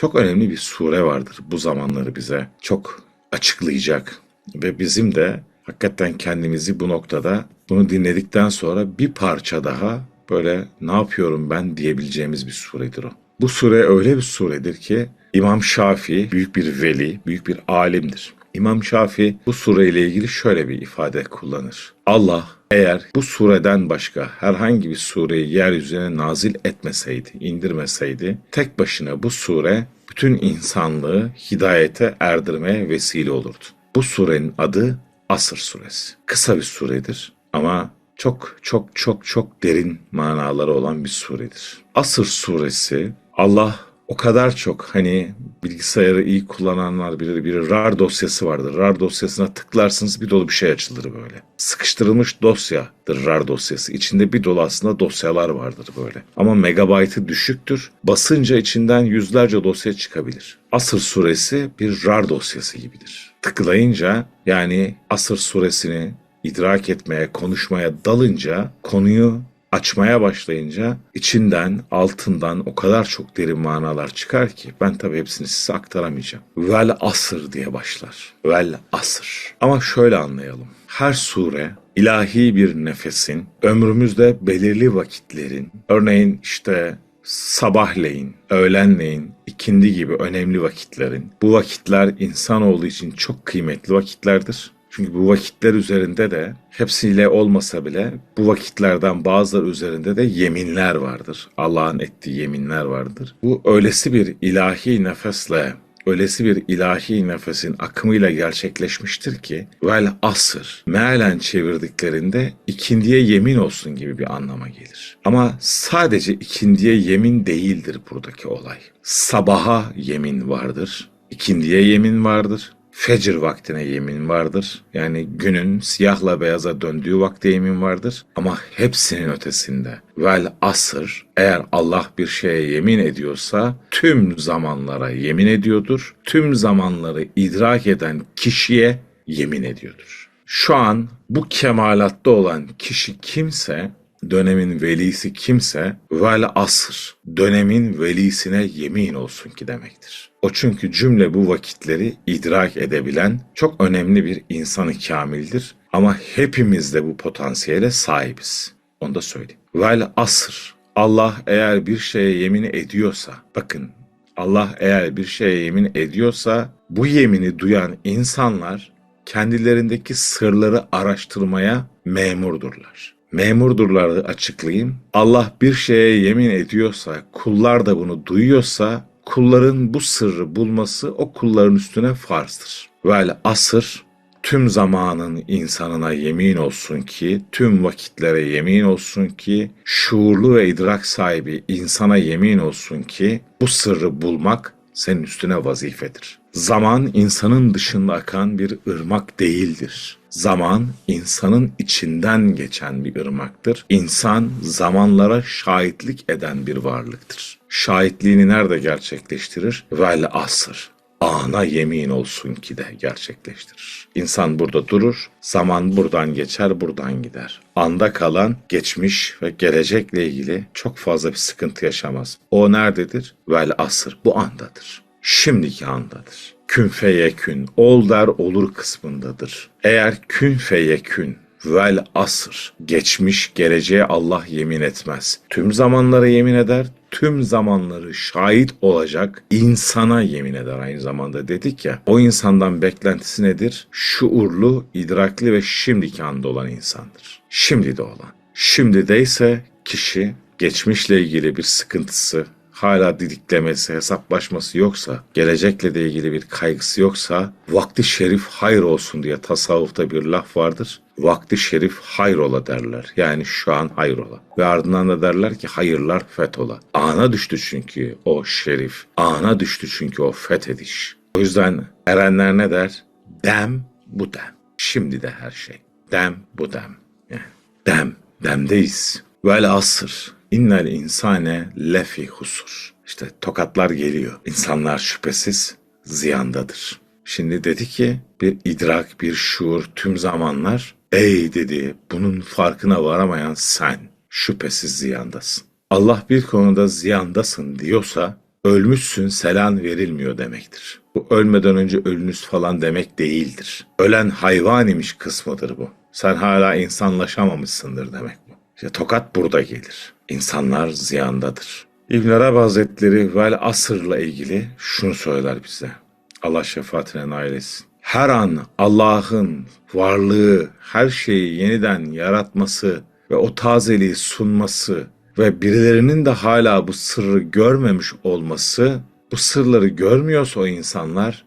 çok önemli bir sure vardır bu zamanları bize çok açıklayacak ve bizim de hakikaten kendimizi bu noktada bunu dinledikten sonra bir parça daha böyle ne yapıyorum ben diyebileceğimiz bir suredir o. Bu sure öyle bir suredir ki İmam Şafii büyük bir veli, büyük bir alimdir. İmam Şafii bu sureyle ilgili şöyle bir ifade kullanır. Allah eğer bu sureden başka herhangi bir sureyi yeryüzüne nazil etmeseydi, indirmeseydi, tek başına bu sure bütün insanlığı hidayete erdirmeye vesile olurdu. Bu surenin adı Asır suresi. Kısa bir suredir ama çok çok çok çok derin manaları olan bir suredir. Asır suresi Allah o kadar çok hani bilgisayarı iyi kullananlar bilir bir RAR dosyası vardır. RAR dosyasına tıklarsınız bir dolu bir şey açılır böyle. Sıkıştırılmış dosyadır RAR dosyası. İçinde bir dolu aslında dosyalar vardır böyle. Ama megabaytı düşüktür. Basınca içinden yüzlerce dosya çıkabilir. Asır suresi bir RAR dosyası gibidir. Tıklayınca yani Asır suresini idrak etmeye, konuşmaya dalınca konuyu açmaya başlayınca içinden, altından o kadar çok derin manalar çıkar ki ben tabii hepsini size aktaramayacağım. Vel asır diye başlar. Vel asır. Ama şöyle anlayalım. Her sure ilahi bir nefesin, ömrümüzde belirli vakitlerin, örneğin işte sabahleyin, öğlenleyin, ikindi gibi önemli vakitlerin, bu vakitler insanoğlu için çok kıymetli vakitlerdir. Çünkü bu vakitler üzerinde de hepsiyle olmasa bile bu vakitlerden bazıları üzerinde de yeminler vardır. Allah'ın ettiği yeminler vardır. Bu öylesi bir ilahi nefesle öylesi bir ilahi nefesin akımıyla gerçekleşmiştir ki vel asır mealen çevirdiklerinde ikindiye yemin olsun gibi bir anlama gelir. Ama sadece ikindiye yemin değildir buradaki olay. Sabaha yemin vardır, ikindiye yemin vardır, fecir vaktine yemin vardır. Yani günün siyahla beyaza döndüğü vakte yemin vardır. Ama hepsinin ötesinde vel asır eğer Allah bir şeye yemin ediyorsa tüm zamanlara yemin ediyordur. Tüm zamanları idrak eden kişiye yemin ediyordur. Şu an bu kemalatta olan kişi kimse dönemin velisi kimse vel asır dönemin velisine yemin olsun ki demektir. O çünkü cümle bu vakitleri idrak edebilen çok önemli bir insanı kamildir. Ama hepimiz de bu potansiyele sahibiz. Onu da söyleyeyim. Vel asır. Allah eğer bir şeye yemin ediyorsa, bakın Allah eğer bir şeye yemin ediyorsa bu yemini duyan insanlar kendilerindeki sırları araştırmaya memurdurlar. Memurdurları açıklayayım. Allah bir şeye yemin ediyorsa, kullar da bunu duyuyorsa kulların bu sırrı bulması o kulların üstüne farzdır. Vel asır tüm zamanın insanına yemin olsun ki, tüm vakitlere yemin olsun ki, şuurlu ve idrak sahibi insana yemin olsun ki bu sırrı bulmak senin üstüne vazifedir. Zaman insanın dışında akan bir ırmak değildir. Zaman insanın içinden geçen bir ırmaktır. İnsan zamanlara şahitlik eden bir varlıktır. Şahitliğini nerede gerçekleştirir? Vel asır. Ana yemin olsun ki de gerçekleştirir. İnsan burada durur, zaman buradan geçer, buradan gider. Anda kalan geçmiş ve gelecekle ilgili çok fazla bir sıkıntı yaşamaz. O nerededir? Vel asır. Bu andadır. Şimdiki andadır kün feyekün, ol der olur kısmındadır. Eğer kün feyekün, vel asır, geçmiş geleceğe Allah yemin etmez. Tüm zamanlara yemin eder, tüm zamanları şahit olacak insana yemin eder aynı zamanda dedik ya. O insandan beklentisi nedir? Şuurlu, idrakli ve şimdiki anda olan insandır. Şimdi de olan. Şimdi de ise kişi geçmişle ilgili bir sıkıntısı, hala didiklemesi, hesaplaşması yoksa, gelecekle de ilgili bir kaygısı yoksa, vakti şerif hayır olsun diye tasavvufta bir laf vardır. Vakti şerif hayrola derler. Yani şu an hayrola. Ve ardından da derler ki hayırlar fethola. Ana düştü çünkü o şerif. Ana düştü çünkü o fethediş. O yüzden erenler ne der? Dem bu dem. Şimdi de her şey. Dem bu dem. Yani dem. Demdeyiz. Vel asır. İnnel insane lefi husur. İşte tokatlar geliyor. İnsanlar şüphesiz ziyandadır. Şimdi dedi ki bir idrak, bir şuur tüm zamanlar ey dedi bunun farkına varamayan sen şüphesiz ziyandasın. Allah bir konuda ziyandasın diyorsa ölmüşsün selam verilmiyor demektir. Bu ölmeden önce ölünüz falan demek değildir. Ölen hayvan imiş kısmıdır bu. Sen hala insanlaşamamışsındır demek bu. İşte tokat burada gelir. İnsanlar ziyandadır. İbn Arabi Hazretleri vel asırla ilgili şunu söyler bize. Allah şefaatine nail etsin. Her an Allah'ın varlığı, her şeyi yeniden yaratması ve o tazeliği sunması ve birilerinin de hala bu sırrı görmemiş olması, bu sırları görmüyorsa o insanlar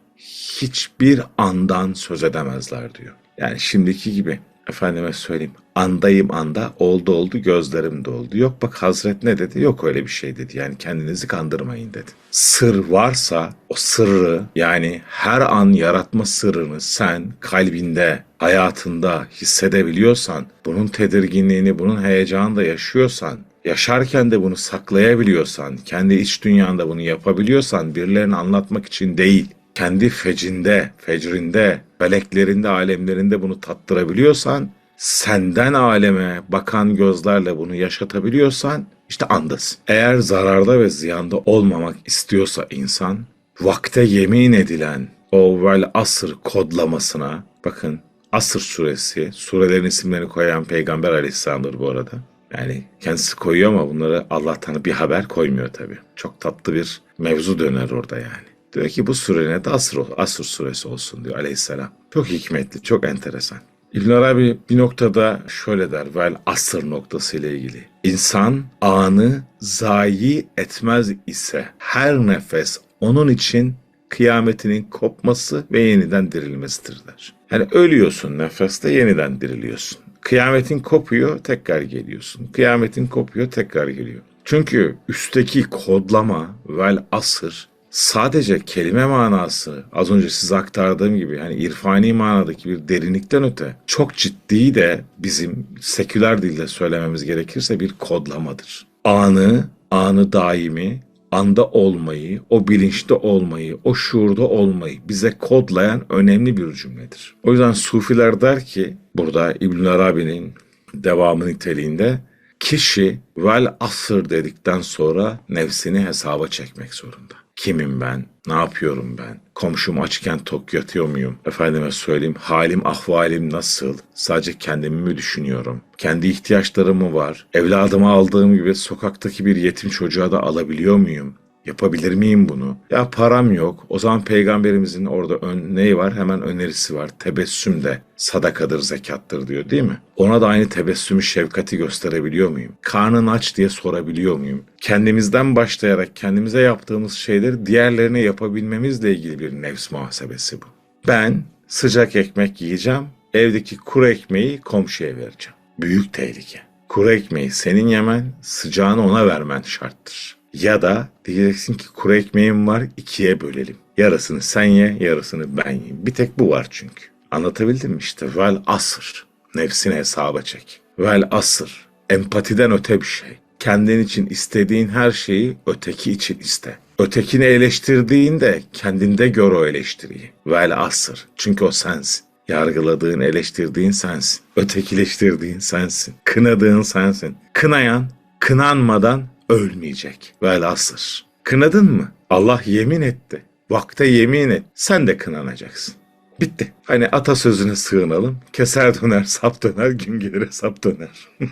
hiçbir andan söz edemezler diyor. Yani şimdiki gibi efendime söyleyeyim andayım anda oldu oldu gözlerim doldu. Yok bak Hazret ne dedi? Yok öyle bir şey dedi. Yani kendinizi kandırmayın dedi. Sır varsa o sırrı yani her an yaratma sırrını sen kalbinde, hayatında hissedebiliyorsan, bunun tedirginliğini, bunun heyecanını da yaşıyorsan, yaşarken de bunu saklayabiliyorsan, kendi iç dünyanda bunu yapabiliyorsan birilerine anlatmak için değil, kendi fecinde, fecrində, meleklerinde, alemlerinde bunu tattırabiliyorsan, senden aleme bakan gözlerle bunu yaşatabiliyorsan işte andasın. Eğer zararda ve ziyanda olmamak istiyorsa insan, vakte yemin edilen o vel asır kodlamasına bakın Asır suresi, surelerin isimlerini koyan peygamber aleyhisselamdır bu arada. Yani kendisi koyuyor ama bunları Allah'tan bir haber koymuyor tabii. Çok tatlı bir mevzu döner orada yani. Diyor ki bu sure de Asır, Asır suresi olsun diyor aleyhisselam. Çok hikmetli, çok enteresan. İbn Arabi bir noktada şöyle der vel asır noktası ile ilgili. İnsan anı zayi etmez ise her nefes onun için kıyametinin kopması ve yeniden dirilmesidir der. Yani ölüyorsun nefeste yeniden diriliyorsun. Kıyametin kopuyor tekrar geliyorsun. Kıyametin kopuyor tekrar geliyor. Çünkü üstteki kodlama vel asır sadece kelime manası az önce size aktardığım gibi hani irfani manadaki bir derinlikten öte çok ciddi de bizim seküler dilde söylememiz gerekirse bir kodlamadır. Anı, anı daimi, anda olmayı, o bilinçte olmayı, o şuurda olmayı bize kodlayan önemli bir cümledir. O yüzden Sufiler der ki burada İbn Arabi'nin devamı niteliğinde kişi vel asır dedikten sonra nefsini hesaba çekmek zorunda. Kimim ben? Ne yapıyorum ben? Komşum açken tok yatıyor muyum? Efendime söyleyeyim halim ahvalim nasıl? Sadece kendimi mi düşünüyorum? Kendi ihtiyaçlarım mı var? Evladımı aldığım gibi sokaktaki bir yetim çocuğa da alabiliyor muyum? Yapabilir miyim bunu? Ya param yok. O zaman peygamberimizin orada ön, neyi var? Hemen önerisi var. Tebessüm de sadakadır, zekattır diyor değil mi? Ona da aynı tebessümü, şefkati gösterebiliyor muyum? Karnın aç diye sorabiliyor muyum? Kendimizden başlayarak kendimize yaptığımız şeyleri diğerlerine yapabilmemizle ilgili bir nefs muhasebesi bu. Ben sıcak ekmek yiyeceğim, evdeki kuru ekmeği komşuya vereceğim. Büyük tehlike. Kuru ekmeği senin yemen, sıcağını ona vermen şarttır. Ya da diyeceksin ki kuru ekmeğim var ikiye bölelim. Yarısını sen ye, yarısını ben yiyeyim. Bir tek bu var çünkü. Anlatabildim mi işte? Vel asır. Nefsini hesaba çek. Vel asır. Empatiden öte bir şey. Kendin için istediğin her şeyi öteki için iste. Ötekini eleştirdiğinde kendinde gör o eleştiriyi. Vel asır. Çünkü o sensin. Yargıladığın, eleştirdiğin sensin. Ötekileştirdiğin sensin. Kınadığın sensin. Kınayan, kınanmadan ölmeyecek. Velhasır. Kınadın mı? Allah yemin etti. Vakte yemin et. Sen de kınanacaksın. Bitti. Hani atasözüne sığınalım. Keser döner, sap döner, gün gelir sap döner.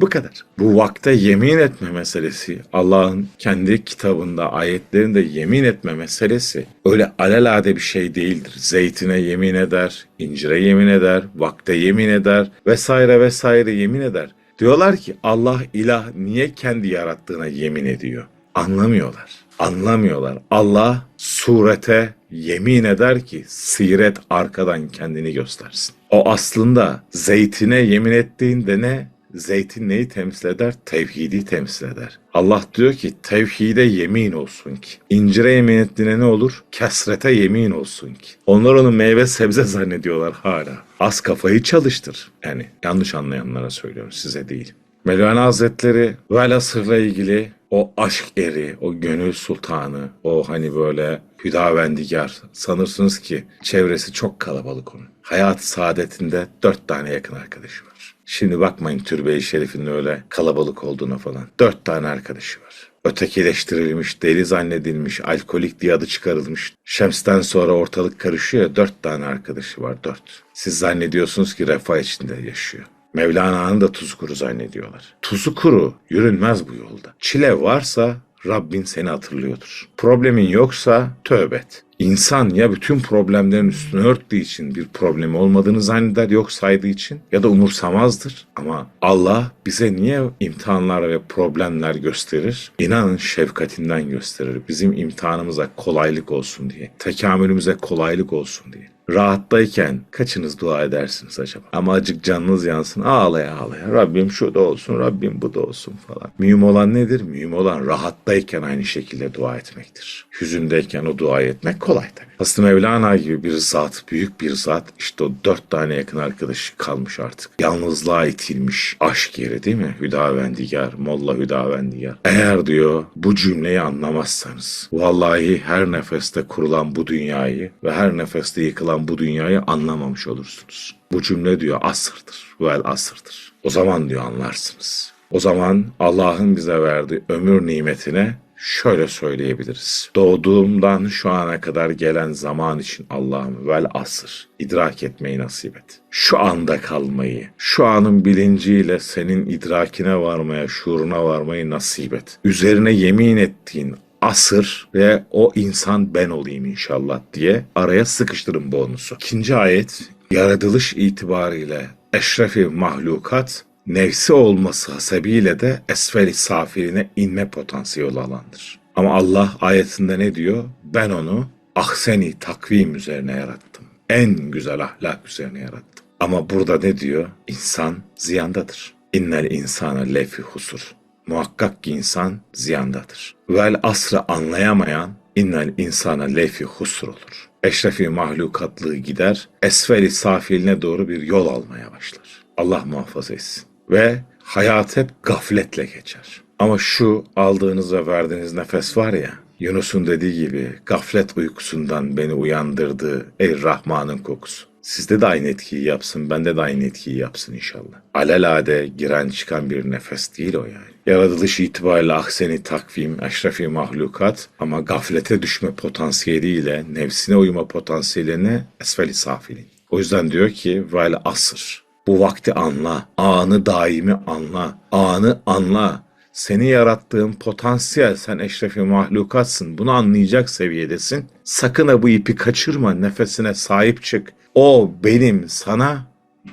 Bu kadar. Bu vakte yemin etme meselesi, Allah'ın kendi kitabında, ayetlerinde yemin etme meselesi öyle alelade bir şey değildir. Zeytine yemin eder, incire yemin eder, vakte yemin eder vesaire vesaire yemin eder. Diyorlar ki Allah ilah niye kendi yarattığına yemin ediyor? Anlamıyorlar. Anlamıyorlar. Allah surete yemin eder ki siret arkadan kendini göstersin. O aslında zeytine yemin ettiğinde ne? Zeytin neyi temsil eder? Tevhidi temsil eder. Allah diyor ki tevhide yemin olsun ki. İncire yemin ettiğine ne olur? Kesrete yemin olsun ki. Onlar onu meyve sebze zannediyorlar hala. Az kafayı çalıştır. Yani yanlış anlayanlara söylüyorum size değil. Mevlana Hazretleri Velasır'la ilgili o aşk eri, o gönül sultanı, o hani böyle hüdavendigar sanırsınız ki çevresi çok kalabalık onun. Hayat saadetinde dört tane yakın arkadaşı var. Şimdi bakmayın türbe-i şerifin öyle kalabalık olduğuna falan. Dört tane arkadaşı var. Ötekileştirilmiş, deli zannedilmiş, alkolik diye adı çıkarılmış. Şems'ten sonra ortalık karışıyor dört tane arkadaşı var dört. Siz zannediyorsunuz ki refah içinde yaşıyor. Mevlana'nın da tuzu kuru zannediyorlar. Tuzu kuru yürünmez bu yolda. Çile varsa Rabbin seni hatırlıyordur. Problemin yoksa tövbe et. İnsan ya bütün problemlerin üstünü örttüğü için bir problemi olmadığını zanneder yok saydığı için ya da umursamazdır. Ama Allah bize niye imtihanlar ve problemler gösterir? İnanın şefkatinden gösterir. Bizim imtihanımıza kolaylık olsun diye. Tekamülümüze kolaylık olsun diye. Rahattayken kaçınız dua edersiniz acaba? Ama acık canınız yansın ağlaya ağlaya. Rabbim şu da olsun, Rabbim bu da olsun falan. Mühim olan nedir? Mühim olan rahattayken aynı şekilde dua etmektir. Hüzündeyken o duayı etmek kolay tabii. Aslı Mevlana gibi bir zat, büyük bir zat işte o dört tane yakın arkadaşı kalmış artık. Yalnızlığa itilmiş aşk yeri değil mi? Hüdavendigar, Molla Hüdavendigar. Eğer diyor bu cümleyi anlamazsanız vallahi her nefeste kurulan bu dünyayı ve her nefeste yıkılan bu dünyayı anlamamış olursunuz. Bu cümle diyor asırdır, vel asırdır. O zaman diyor anlarsınız. O zaman Allah'ın bize verdiği ömür nimetine şöyle söyleyebiliriz. Doğduğumdan şu ana kadar gelen zaman için Allah'ım vel asır idrak etmeyi nasip et. Şu anda kalmayı, şu anın bilinciyle senin idrakine varmaya, şuuruna varmayı nasip et. Üzerine yemin ettiğin asır ve o insan ben olayım inşallah diye araya sıkıştırın bonusu. İkinci ayet yaratılış itibariyle eşrefi mahlukat nefsi olması hasebiyle de esfel-i safiline inme potansiyeli olandır. Ama Allah ayetinde ne diyor? Ben onu ahseni takvim üzerine yarattım. En güzel ahlak üzerine yarattım. Ama burada ne diyor? İnsan ziyandadır. İnnel insana lefi husur. Muhakkak ki insan ziyandadır. Vel asrı anlayamayan innel insana lefi husur olur. Eşrefi mahlukatlığı gider, esfeli safiline doğru bir yol almaya başlar. Allah muhafaza etsin. Ve hayat hep gafletle geçer. Ama şu aldığınız ve verdiğiniz nefes var ya, Yunus'un dediği gibi gaflet uykusundan beni uyandırdı ey Rahman'ın kokusu. Sizde de aynı etkiyi yapsın, bende de aynı etkiyi yapsın inşallah. Alelade giren çıkan bir nefes değil o yani. Yaratılış itibariyle ahseni takvim, eşrefi mahlukat ama gaflete düşme potansiyeliyle, nefsine uyma potansiyeline esfeli safilin. O yüzden diyor ki vel asır. Bu vakti anla, anı daimi anla, anı anla. Seni yarattığın potansiyel, sen eşrefi mahlukatsın. Bunu anlayacak seviyedesin. Sakın ha bu ipi kaçırma, nefesine sahip çık. O benim sana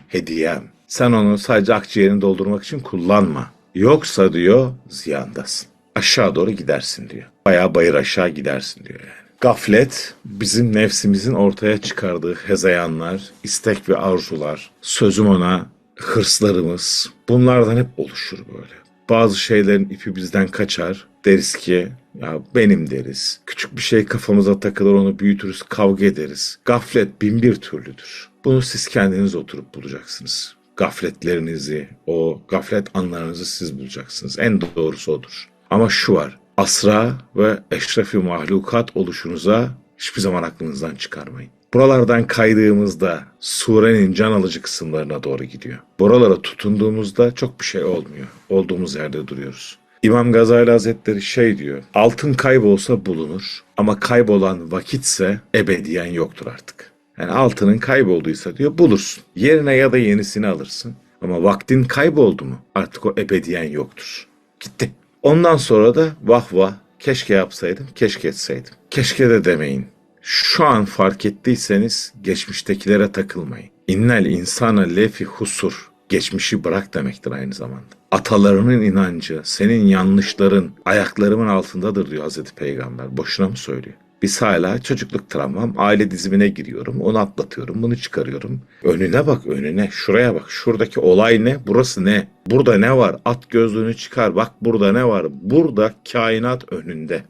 hediyem. Sen onu sadece akciğerini doldurmak için kullanma. Yoksa diyor ziyandasın. Aşağı doğru gidersin diyor. Bayağı bayır aşağı gidersin diyor yani. Gaflet bizim nefsimizin ortaya çıkardığı hezeyanlar, istek ve arzular, sözüm ona hırslarımız bunlardan hep oluşur böyle. Bazı şeylerin ipi bizden kaçar. Deriz ki ya benim deriz. Küçük bir şey kafamıza takılır onu büyütürüz kavga ederiz. Gaflet bin bir türlüdür. Bunu siz kendiniz oturup bulacaksınız. Gafletlerinizi, o gaflet anlarınızı siz bulacaksınız. En doğrusu odur. Ama şu var. Asra ve eşrefi mahlukat oluşunuza hiçbir zaman aklınızdan çıkarmayın. Buralardan kaydığımızda surenin can alıcı kısımlarına doğru gidiyor. Buralara tutunduğumuzda çok bir şey olmuyor. Olduğumuz yerde duruyoruz. İmam Gazali Hazretleri şey diyor. Altın kaybolsa bulunur ama kaybolan vakitse ebediyen yoktur artık. Yani altının kaybolduysa diyor bulursun. Yerine ya da yenisini alırsın. Ama vaktin kayboldu mu artık o ebediyen yoktur. Gitti. Ondan sonra da vah vah keşke yapsaydım, keşke etseydim. Keşke de demeyin. Şu an fark ettiyseniz geçmiştekilere takılmayın. İnnel insana lefi husur. Geçmişi bırak demektir aynı zamanda. Atalarının inancı, senin yanlışların ayaklarımın altındadır diyor Hazreti Peygamber. Boşuna mı söylüyor? Biz hala çocukluk travmam, aile dizimine giriyorum, onu atlatıyorum, bunu çıkarıyorum. Önüne bak önüne, şuraya bak, şuradaki olay ne, burası ne? Burada ne var? At gözlüğünü çıkar, bak burada ne var? Burada kainat önünde.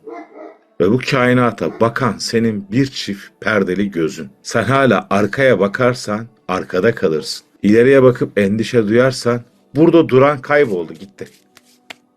Ve bu kainata bakan senin bir çift perdeli gözün. Sen hala arkaya bakarsan arkada kalırsın. İleriye bakıp endişe duyarsan burada duran kayboldu gitti.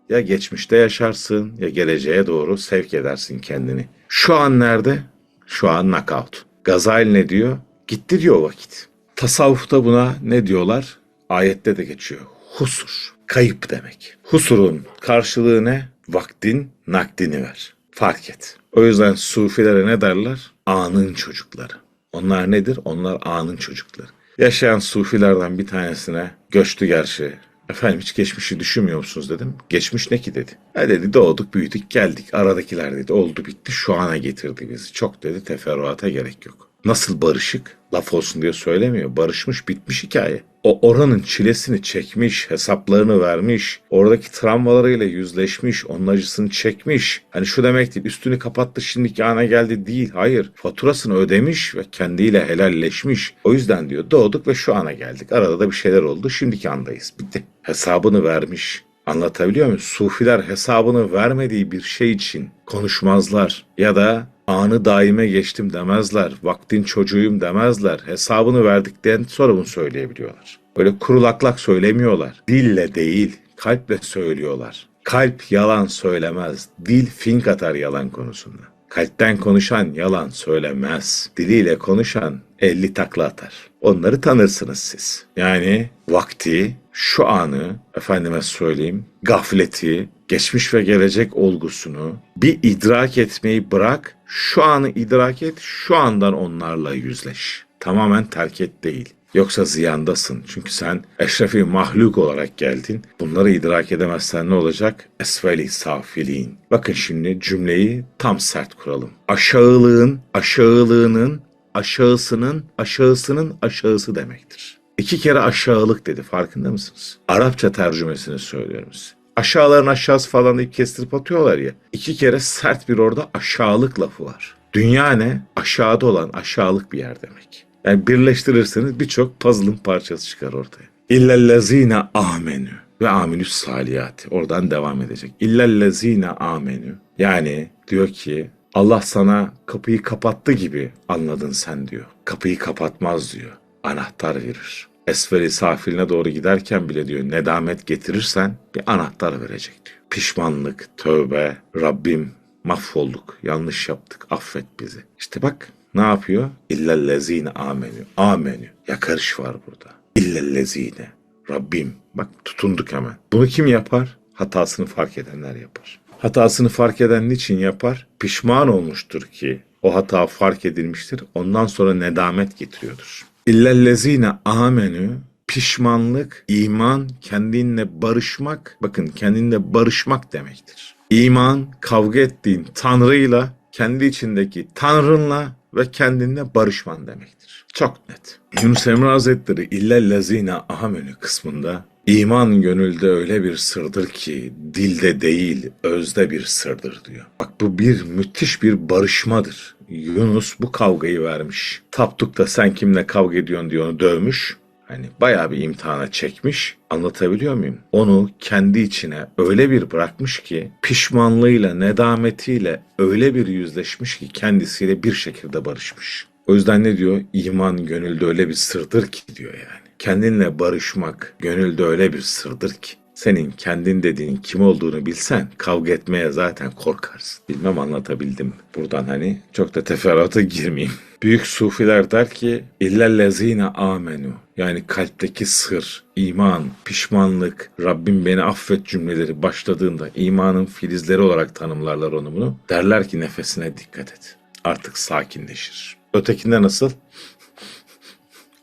Ya geçmişte yaşarsın ya geleceğe doğru sevk edersin kendini. Şu an nerede? Şu an knockout. Gazali ne diyor? Gitti diyor vakit. Tasavvufta buna ne diyorlar? Ayette de geçiyor. Husur. Kayıp demek. Husurun karşılığı ne? vaktin nakdini ver. Fark et. O yüzden sufilere ne derler? Anın çocukları. Onlar nedir? Onlar anın çocukları. Yaşayan sufilerden bir tanesine göçtü gerçi. Efendim hiç geçmişi düşünmüyor musunuz dedim. Geçmiş ne ki dedi. E dedi doğduk büyüdük geldik. Aradakiler dedi oldu bitti şu ana getirdi bizi. Çok dedi teferruata gerek yok. Nasıl barışık? Laf olsun diye söylemiyor. Barışmış bitmiş hikaye. O oranın çilesini çekmiş, hesaplarını vermiş, oradaki travmalarıyla yüzleşmiş, onun acısını çekmiş. Hani şu demek değil, üstünü kapattı şimdiki ana geldi değil. Hayır, faturasını ödemiş ve kendiyle helalleşmiş. O yüzden diyor doğduk ve şu ana geldik. Arada da bir şeyler oldu, şimdiki andayız. Bitti. Hesabını vermiş. Anlatabiliyor muyum? Sufiler hesabını vermediği bir şey için konuşmazlar ya da anı daime geçtim demezler, vaktin çocuğuyum demezler. Hesabını verdikten sonra bunu söyleyebiliyorlar. Böyle kurulaklak söylemiyorlar. Dille değil, kalple söylüyorlar. Kalp yalan söylemez, dil fink atar yalan konusunda. Kalpten konuşan yalan söylemez. Diliyle konuşan elli takla atar. Onları tanırsınız siz. Yani vakti, şu anı, efendime söyleyeyim, gafleti, geçmiş ve gelecek olgusunu bir idrak etmeyi bırak, şu anı idrak et, şu andan onlarla yüzleş. Tamamen terk et değil. Yoksa ziyandasın. Çünkü sen eşrefi mahluk olarak geldin. Bunları idrak edemezsen ne olacak? Esveli safilin. Bakın şimdi cümleyi tam sert kuralım. Aşağılığın, aşağılığının, aşağısının, aşağısının aşağısı demektir. İki kere aşağılık dedi farkında mısınız? Arapça tercümesini söylüyorum size. Aşağıların aşağısı falan deyip kestirip atıyorlar ya. İki kere sert bir orada aşağılık lafı var. Dünya ne? Aşağıda olan aşağılık bir yer demek. Yani birleştirirseniz birçok puzzle'ın parçası çıkar ortaya. İllellezine amenü ve amilüs saliyati. Oradan devam edecek. İllellezine amenü. Yani diyor ki Allah sana kapıyı kapattı gibi anladın sen diyor. Kapıyı kapatmaz diyor. Anahtar verir. Esferi safiline doğru giderken bile diyor nedamet getirirsen bir anahtar verecek diyor. Pişmanlık, tövbe, Rabbim mahvolduk, yanlış yaptık, affet bizi. İşte bak ne yapıyor? İllellezine amenü. Amenü. Yakarış var burada. İllellezine. Rabbim. Bak tutunduk hemen. Bunu kim yapar? Hatasını fark edenler yapar. Hatasını fark eden niçin yapar? Pişman olmuştur ki o hata fark edilmiştir. Ondan sonra nedamet getiriyordur. İllellezine amenü pişmanlık, iman, kendinle barışmak, bakın kendinle barışmak demektir. İman, kavga ettiğin Tanrı'yla, kendi içindeki Tanrınla ve kendinle barışman demektir. Çok net. Yunus Emre Hazretleri illellezine amenü kısmında İman gönülde öyle bir sırdır ki dilde değil özde bir sırdır diyor. Bak bu bir müthiş bir barışmadır. Yunus bu kavgayı vermiş. Tapduk'ta sen kimle kavga ediyorsun diye onu dövmüş. Hani bayağı bir imtihana çekmiş. Anlatabiliyor muyum? Onu kendi içine öyle bir bırakmış ki pişmanlığıyla, nedametiyle öyle bir yüzleşmiş ki kendisiyle bir şekilde barışmış. O yüzden ne diyor? İman gönülde öyle bir sırdır ki diyor yani. Kendinle barışmak gönülde öyle bir sırdır ki. Senin kendin dediğin kim olduğunu bilsen kavga etmeye zaten korkarsın. Bilmem anlatabildim mi? Buradan hani çok da teferruata girmeyeyim. Büyük sufiler der ki illellezine amenu yani kalpteki sır, iman, pişmanlık, Rabbim beni affet cümleleri başladığında imanın filizleri olarak tanımlarlar onu bunu. Derler ki nefesine dikkat et. Artık sakinleşir. Ötekinde nasıl?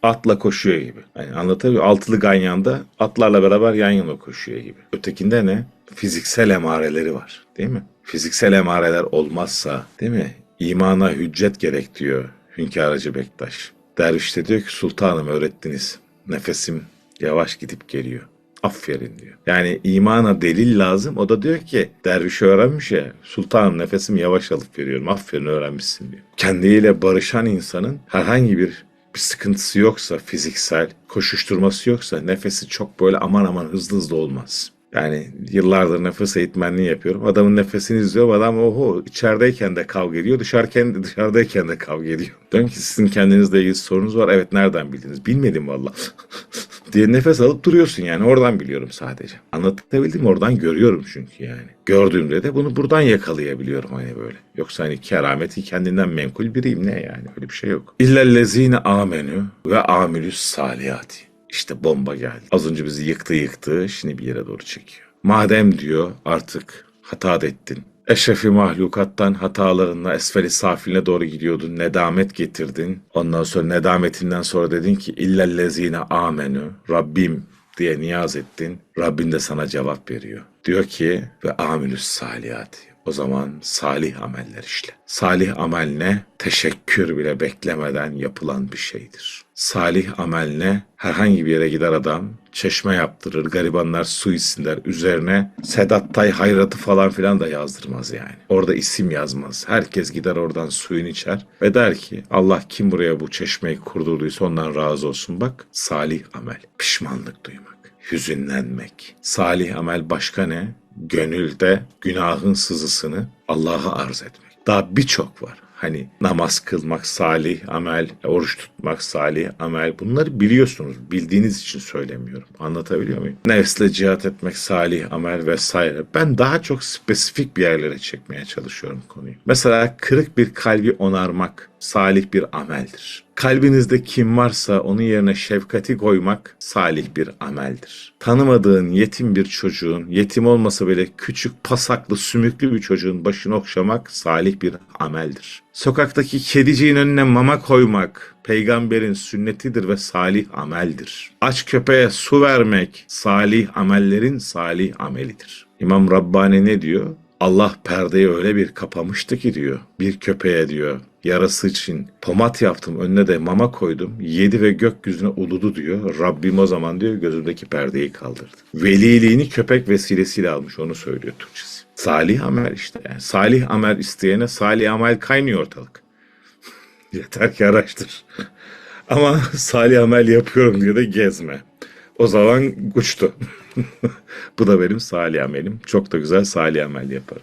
Atla koşuyor gibi. Yani anlatabiliyor Altılı ganyanda atlarla beraber yan yana koşuyor gibi. Ötekinde ne? Fiziksel emareleri var. Değil mi? Fiziksel emareler olmazsa değil mi? İmana hüccet gerek diyor Hünkar Hacı Bektaş. Derviş de diyor ki sultanım öğrettiniz. Nefesim yavaş gidip geliyor. Aferin diyor. Yani imana delil lazım. O da diyor ki derviş öğrenmiş ya. Sultanım nefesim yavaş alıp veriyorum. Aferin öğrenmişsin diyor. Kendiyle barışan insanın herhangi bir bir sıkıntısı yoksa fiziksel, koşuşturması yoksa nefesi çok böyle aman aman hızlı hızlı olmaz. Yani yıllardır nefes eğitmenliği yapıyorum. Adamın nefesini izliyorum. Adam oho içerideyken de kavga ediyor. Dışarıken de dışarıdayken de kavga ediyor. Diyorum ki sizin kendinizle ilgili sorunuz var. Evet nereden bildiniz? Bilmedim valla. diye nefes alıp duruyorsun yani. Oradan biliyorum sadece. Anlatabildim? Oradan görüyorum çünkü yani. Gördüğümde de bunu buradan yakalayabiliyorum hani böyle. Yoksa hani kerameti kendinden menkul biriyim ne yani öyle bir şey yok. İllellezine amenü ve amilüs salihati. İşte bomba geldi. Az önce bizi yıktı yıktı şimdi bir yere doğru çekiyor. Madem diyor artık hata ettin. Eşrefi mahlukattan hatalarınla esfeli safiline doğru gidiyordun. Nedamet getirdin. Ondan sonra nedametinden sonra dedin ki illellezine amenü. Rabbim diye niyaz ettin. Rabbin de sana cevap veriyor. Diyor ki ve amilüs salihati. O zaman salih ameller işle. Salih amel ne? Teşekkür bile beklemeden yapılan bir şeydir. Salih amel ne? Herhangi bir yere gider adam, çeşme yaptırır, garibanlar su içsinler. Üzerine Sedat Tay hayratı falan filan da yazdırmaz yani. Orada isim yazmaz. Herkes gider oradan suyunu içer ve der ki Allah kim buraya bu çeşmeyi kurdurduysa ondan razı olsun. Bak salih amel, pişmanlık duymak hüzünlenmek. Salih amel başka ne? Gönülde günahın sızısını Allah'a arz etmek. Daha birçok var. Hani namaz kılmak salih amel, oruç tutmak salih amel. Bunları biliyorsunuz. Bildiğiniz için söylemiyorum. Anlatabiliyor muyum? Nefsle cihat etmek salih amel vesaire. Ben daha çok spesifik bir yerlere çekmeye çalışıyorum konuyu. Mesela kırık bir kalbi onarmak salih bir ameldir. Kalbinizde kim varsa onun yerine şefkati koymak salih bir ameldir. Tanımadığın yetim bir çocuğun, yetim olmasa bile küçük pasaklı sümüklü bir çocuğun başını okşamak salih bir ameldir. Sokaktaki kediciğin önüne mama koymak peygamberin sünnetidir ve salih ameldir. Aç köpeğe su vermek salih amellerin salih amelidir. İmam Rabbani ne diyor? Allah perdeyi öyle bir kapamıştı ki diyor. Bir köpeğe diyor yarası için pomat yaptım önüne de mama koydum yedi ve gökyüzüne uludu diyor. Rabbim o zaman diyor gözümdeki perdeyi kaldırdı. Veliliğini köpek vesilesiyle almış onu söylüyor Türkçesi. Salih amel işte yani salih amel isteyene salih amel kaynıyor ortalık. Yeter ki araştır. Ama salih amel yapıyorum diye de gezme. O zaman uçtu. Bu da benim salih amelim. Çok da güzel salih amel yaparım.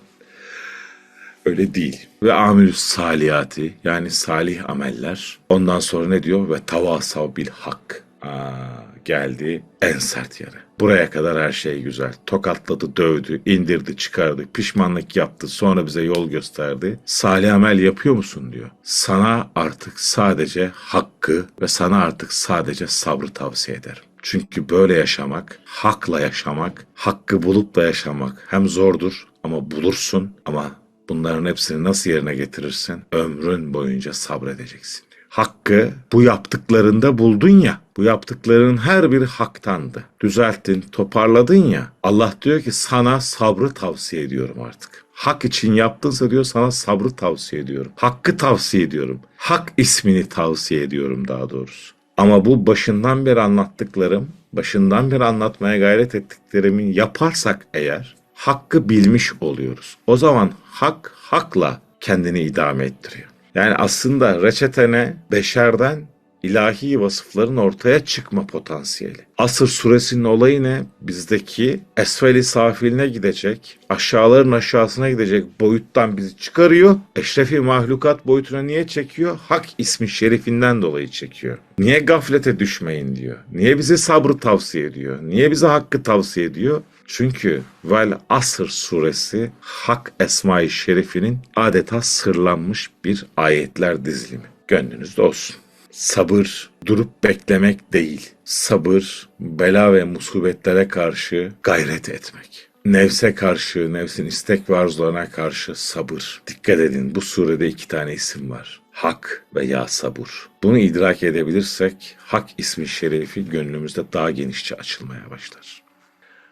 Öyle değil. Ve amelüs salihati yani salih ameller. Ondan sonra ne diyor? Ve tavasav bil hak. Aa, geldi en sert yere. Buraya kadar her şey güzel. Tokatladı, dövdü, indirdi, çıkardı, pişmanlık yaptı, sonra bize yol gösterdi. Salih amel yapıyor musun diyor. Sana artık sadece hakkı ve sana artık sadece sabrı tavsiye ederim. Çünkü böyle yaşamak, hakla yaşamak, hakkı bulup da yaşamak hem zordur ama bulursun ama bunların hepsini nasıl yerine getirirsen ömrün boyunca sabredeceksin diyor. Hakkı bu yaptıklarında buldun ya, bu yaptıkların her biri haktandı. Düzelttin, toparladın ya. Allah diyor ki sana sabrı tavsiye ediyorum artık. Hak için yaptınsa diyor sana sabrı tavsiye ediyorum. Hakkı tavsiye ediyorum. Hak ismini tavsiye ediyorum daha doğrusu. Ama bu başından beri anlattıklarım, başından beri anlatmaya gayret ettiklerimi yaparsak eğer hakkı bilmiş oluyoruz. O zaman hak hakla kendini idame ettiriyor. Yani aslında reçetene beşerden ilahi vasıfların ortaya çıkma potansiyeli. Asır suresinin olayı ne? Bizdeki esfeli safiline gidecek, aşağıların aşağısına gidecek boyuttan bizi çıkarıyor. Eşrefi mahlukat boyutuna niye çekiyor? Hak ismi şerifinden dolayı çekiyor. Niye gaflete düşmeyin diyor. Niye bize sabrı tavsiye ediyor. Niye bize hakkı tavsiye ediyor? Çünkü Vel Asr suresi Hak Esma-i Şerifinin adeta sırlanmış bir ayetler dizilimi. Gönlünüzde olsun. Sabır durup beklemek değil. Sabır bela ve musibetlere karşı gayret etmek. Nefse karşı, nefsin istek ve arzularına karşı sabır. Dikkat edin bu surede iki tane isim var. Hak ve ya sabur. Bunu idrak edebilirsek hak ismi şerifi gönlümüzde daha genişçe açılmaya başlar.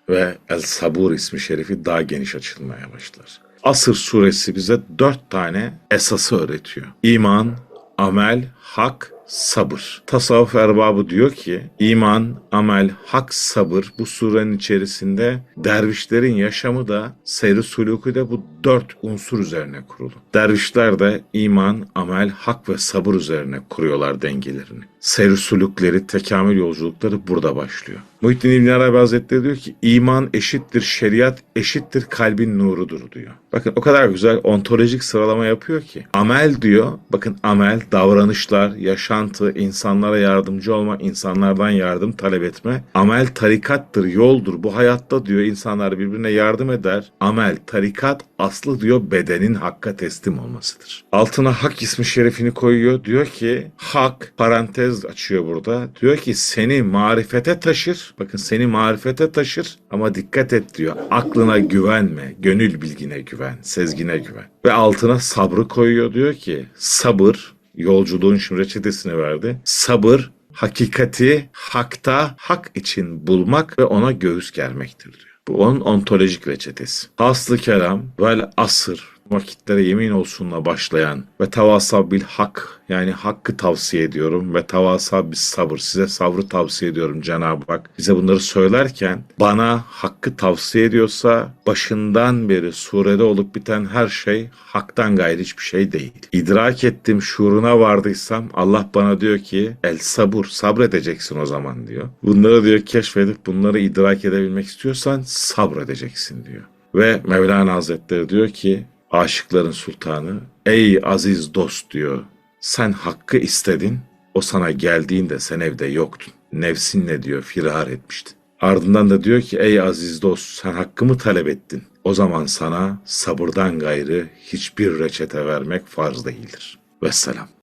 Ve El Sabur ismi şerifi daha geniş açılmaya başlar. Asır suresi bize dört tane esası öğretiyor. İman, amel, hak, sabır. Tasavvuf erbabı diyor ki iman, amel, hak, sabır bu surenin içerisinde dervişlerin yaşamı da seyri suluku da bu dört unsur üzerine kurulu. Dervişler de iman, amel, hak ve sabır üzerine kuruyorlar dengelerini. Seyri sulukleri, tekamül yolculukları burada başlıyor. Muhittin İbn Arabi Hazretleri diyor ki iman eşittir şeriat eşittir kalbin nurudur diyor. Bakın o kadar güzel ontolojik sıralama yapıyor ki. Amel diyor bakın amel davranışlar, yaşantı, insanlara yardımcı olma, insanlardan yardım talep etme. Amel tarikattır, yoldur. Bu hayatta diyor insanlar birbirine yardım eder. Amel, tarikat aslı diyor bedenin hakka teslim olmasıdır. Altına hak ismi şerefini koyuyor. Diyor ki hak parantez parantez açıyor burada. Diyor ki seni marifete taşır. Bakın seni marifete taşır ama dikkat et diyor. Aklına güvenme. Gönül bilgine güven. Sezgine güven. Ve altına sabrı koyuyor. Diyor ki sabır yolculuğun şimdi reçetesini verdi. Sabır hakikati hakta hak için bulmak ve ona göğüs germektir diyor. Bu onun ontolojik reçetesi. Aslı kelam vel asır vakitlere yemin olsunla başlayan ve tavasa bil hak yani hakkı tavsiye ediyorum ve tavasa bil sabır size sabrı tavsiye ediyorum Cenab-ı Hak. Bize bunları söylerken bana hakkı tavsiye ediyorsa başından beri surede olup biten her şey haktan gayrı hiçbir şey değil. İdrak ettim şuuruna vardıysam Allah bana diyor ki el sabur sabredeceksin o zaman diyor. Bunları diyor keşfedip bunları idrak edebilmek istiyorsan sabredeceksin diyor. Ve Mevlana Hazretleri diyor ki aşıkların sultanı ey aziz dost diyor sen hakkı istedin o sana geldiğinde sen evde yoktun. Nefsinle diyor firar etmiştin. Ardından da diyor ki ey aziz dost sen hakkımı talep ettin. O zaman sana sabırdan gayrı hiçbir reçete vermek farz değildir. Vesselam.